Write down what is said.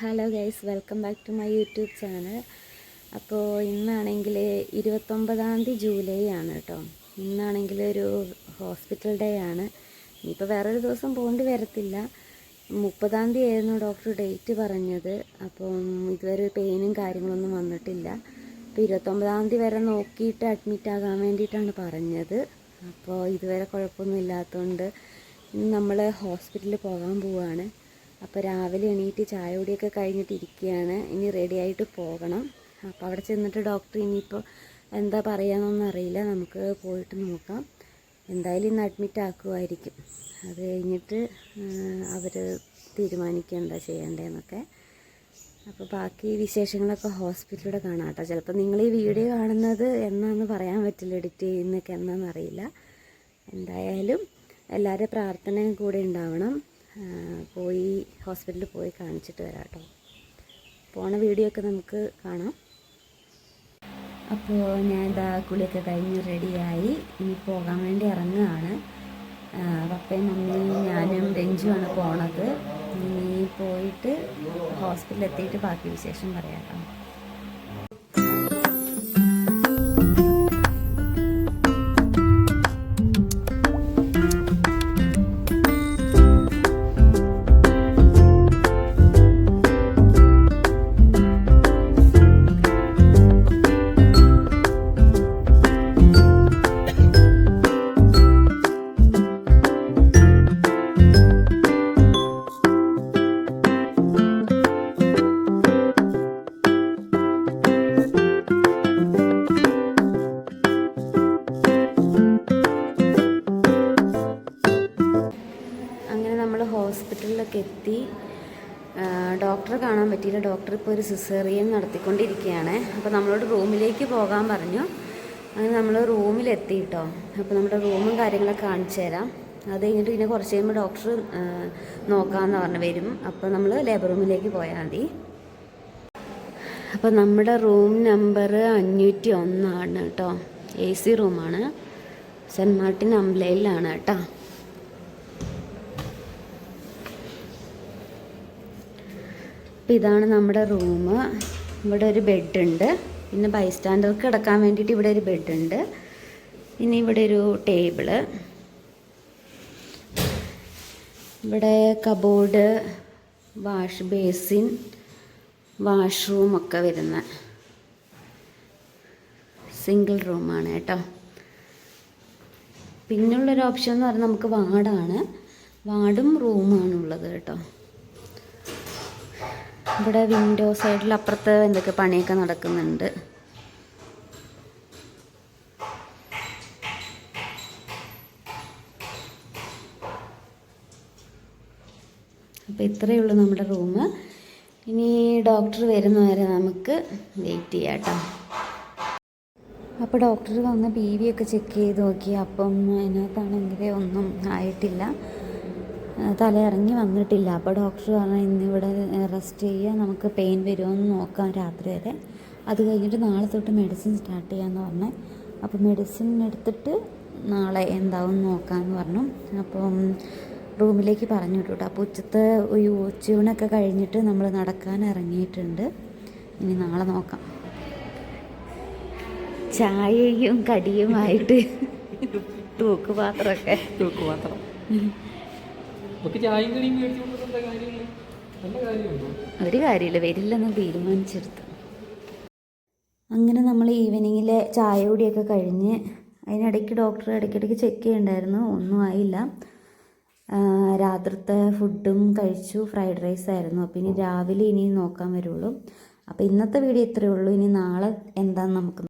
Hello guys welcome back to my YouTube channel അപ്പോൾ ഇന്നാണെങ്കിൽ ഇരുപത്തൊമ്പതാം തീയതി ജൂലൈ ആണ് കേട്ടോ ഇന്നാണെങ്കിൽ ഒരു ഹോസ്പിറ്റൽ ഡേ ആണ്. ഇനിയിപ്പോൾ വേറൊരു ദിവസം പോകേണ്ടി വരത്തില്ല. മുപ്പതാം തീയതി ആയിരുന്നു ഡോക്ടർ ഡേറ്റ് പറഞ്ഞത്. അപ്പം ഇതുവരെ പെയിനും കാര്യങ്ങളൊന്നും വന്നിട്ടില്ല. അപ്പോൾ ഇരുപത്തൊമ്പതാം തീയതി വരെ നോക്കിയിട്ട് അഡ്മിറ്റ് ആകാൻ വേണ്ടിയിട്ടാണ് പറഞ്ഞത്. അപ്പോൾ ഇതുവരെ കുഴപ്പമൊന്നും ഇല്ലാത്തതുകൊണ്ട് നമ്മൾ ഹോസ്പിറ്റലിൽ പോകാൻ പോവുകയാണ് അപ്പോൾ രാവിലെ എണീറ്റ് ചായ കുടിയൊക്കെ കഴിഞ്ഞിട്ട് ഇരിക്കുകയാണ്. ഇനി റെഡി ആയിട്ട് പോകണം. അപ്പോൾ അവിടെ ചെന്നിട്ട് ഡോക്ടർ ഇനിയിപ്പോൾ എന്താ പറയാമെന്നൊന്നും അറിയില്ല. നമുക്ക് പോയിട്ട് നോക്കാം. എന്തായാലും ഇന്ന് അഡ്മിറ്റ് ആക്കുമായിരിക്കും അത് കഴിഞ്ഞിട്ട് അവർ തീരുമാനിക്കുക എന്താ ചെയ്യേണ്ടതെന്നൊക്കെ. അപ്പോൾ ബാക്കി വിശേഷങ്ങളൊക്കെ ഹോസ്പിറ്റലിലൂടെ കാണാം കേട്ടോ. ചിലപ്പോൾ നിങ്ങൾ ഈ വീഡിയോ കാണുന്നത് എന്നാന്ന് പറയാൻ പറ്റില്ല എഡിറ്റ് ചെയ്യുന്നൊക്കെ എന്നാണെന്നറിയില്ല എന്തായാലും എല്ലാവരും പ്രാർത്ഥനയും കൂടെ ഉണ്ടാവണം. പോയി ഹോസ്പിറ്റലിൽ പോയി കാണിച്ചിട്ട് വരാം കേട്ടോ പോണ വീഡിയോ ഒക്കെ നമുക്ക് കാണാം. അപ്പോൾ ഞാൻ ഇതാ കുളിയൊക്കെ കഴിഞ്ഞ് റെഡിയായി. ഇനി പോകാൻ വേണ്ടി ഇറങ്ങുകയാണ്. പപ്പയും മമ്മിയും ഞാനും രഞ്ജുവാണ് പോണത്. ഇനി പോയിട്ട് ഹോസ്പിറ്റലിൽ എത്തിയിട്ട് ബാക്കി വിശേഷം പറയാം കേട്ടോ. ഹോസ്പിറ്റലിലൊക്കെ എത്തി. ഡോക്ടറെ കാണാൻ പറ്റിയില്ല. ഡോക്ടർ ഇപ്പോൾ ഒരു സിസേറിയൻ നടത്തിക്കൊണ്ടിരിക്കുകയാണ്. അപ്പോൾ നമ്മളോട് റൂമിലേക്ക് പോകാൻ പറഞ്ഞു. അങ്ങനെ നമ്മൾ റൂമിലെത്തി കേട്ടോ അപ്പോൾ നമ്മുടെ റൂമും കാര്യങ്ങളൊക്കെ കാണിച്ചു തരാം. അത് കഴിഞ്ഞിട്ട് പിന്നെ കുറച്ച് കഴിയുമ്പോൾ ഡോക്ടർ നോക്കാമെന്ന് പറഞ്ഞ് വരും. അപ്പോൾ നമ്മൾ ലേബർ റൂമിലേക്ക് പോയാൽ മതി. അപ്പോൾ നമ്മുടെ റൂം നമ്പർ അഞ്ഞൂറ്റി ഒന്നാണ് കേട്ടോ എ സി റൂമാണ്. സെന്റ് മാർട്ടിൻ അംബ്ലയിലാണ് കേട്ടോ അപ്പോൾ ഇതാണ് നമ്മുടെ റൂം. ഇവിടെ ഒരു ബെഡുണ്ട്. പിന്നെ ബൈസ്റ്റാൻഡർക്ക് കിടക്കാൻ വേണ്ടിയിട്ട് ഇവിടെ ഒരു ബെഡുണ്ട്. പിന്നെ ഇവിടെ ഒരു ടേബിൾ. ഇവിടെ കബോർഡ് വാഷ് ബേസിൻ വാഷ്റൂം ഒക്കെ വരുന്ന സിംഗിൾ റൂമാണ് കേട്ടോ. പിന്നുള്ളൊരു ഓപ്ഷൻ എന്ന് പറഞ്ഞാൽ നമുക്ക് വാർഡാണ്. വാർഡും റൂമാണ് ഉള്ളത് കേട്ടോ. ഇവിടെ വിൻഡോ സൈഡിൽ അപ്പുറത്ത് എന്തൊക്കെ പണിയൊക്കെ നടക്കുന്നുണ്ട്? അപ്പോൾ ഇത്രയേ ഉള്ളൂ നമ്മുടെ റൂം ഇനി ഡോക്ടർ വരുന്ന വരെ നമുക്ക് വെയിറ്റ് ചെയ്യാം കേട്ടോ അപ്പോൾ ഡോക്ടർ വന്ന് ബി വി ഒക്കെ ചെക്ക് ചെയ്ത് നോക്കി. അപ്പം അതിനകത്താണെങ്കിൽ ഒന്നും ആയിട്ടില്ല. തല ഇറങ്ങി വന്നിട്ടില്ല. അപ്പോൾ ഡോക്ടർ പറഞ്ഞു ഇന്നിവിടെ റെസ്റ്റ് ചെയ്യുക നമുക്ക് പെയിൻ വരുമോയെന്ന് നോക്കാം രാത്രി വരെ. അത് കഴിഞ്ഞിട്ട് നാളെ തൊട്ട് മെഡിസിൻ സ്റ്റാർട്ട് ചെയ്യാമെന്ന് പറഞ്ഞു. അപ്പോൾ മെഡിസിൻ എടുത്തിട്ട് നാളെ എന്താവും നോക്കാമെന്ന് പറഞ്ഞു. അപ്പം റൂമിലേക്ക് പറഞ്ഞു വിട്ടു കേട്ടോ അപ്പോൾ ഉച്ചത്തെ ഒരു ഉച്ചയൂണൊക്കെ കഴിഞ്ഞിട്ട് നമ്മൾ നടക്കാൻ ഇറങ്ങിയിട്ടുണ്ട്. ഇനി നാളെ നോക്കാം. ചായയും കടിയുമായിട്ട് തൂക്കുപാത്രമൊക്കെ തൂക്ക് ഒരു കാര്യമില്ല വരില്ലെന്ന് തീരുമാനിച്ചെടുത്തു. അങ്ങനെ നമ്മൾ ഈവനിങ്ങിലെ ചായ കൂടിയൊക്കെ കഴിഞ്ഞ് അതിനിടയ്ക്ക് ഡോക്ടർ ഇടയ്ക്കിടയ്ക്ക് ചെക്ക് ചെയ്യണ്ടായിരുന്നു ഒന്നും ആയില്ല. രാത്രിത്തെ ഫുഡും കഴിച്ചു ഫ്രൈഡ് റൈസ് ആയിരുന്നു. അപ്പോൾ ഇനി രാവിലെ ഇനി നോക്കാൻ വരുള്ളൂ. അപ്പോൾ ഇന്നത്തെ വീഡിയോ ഇത്രയേ ഉള്ളൂ. ഇനി നാളെ എന്താണെന്ന് നമുക്ക്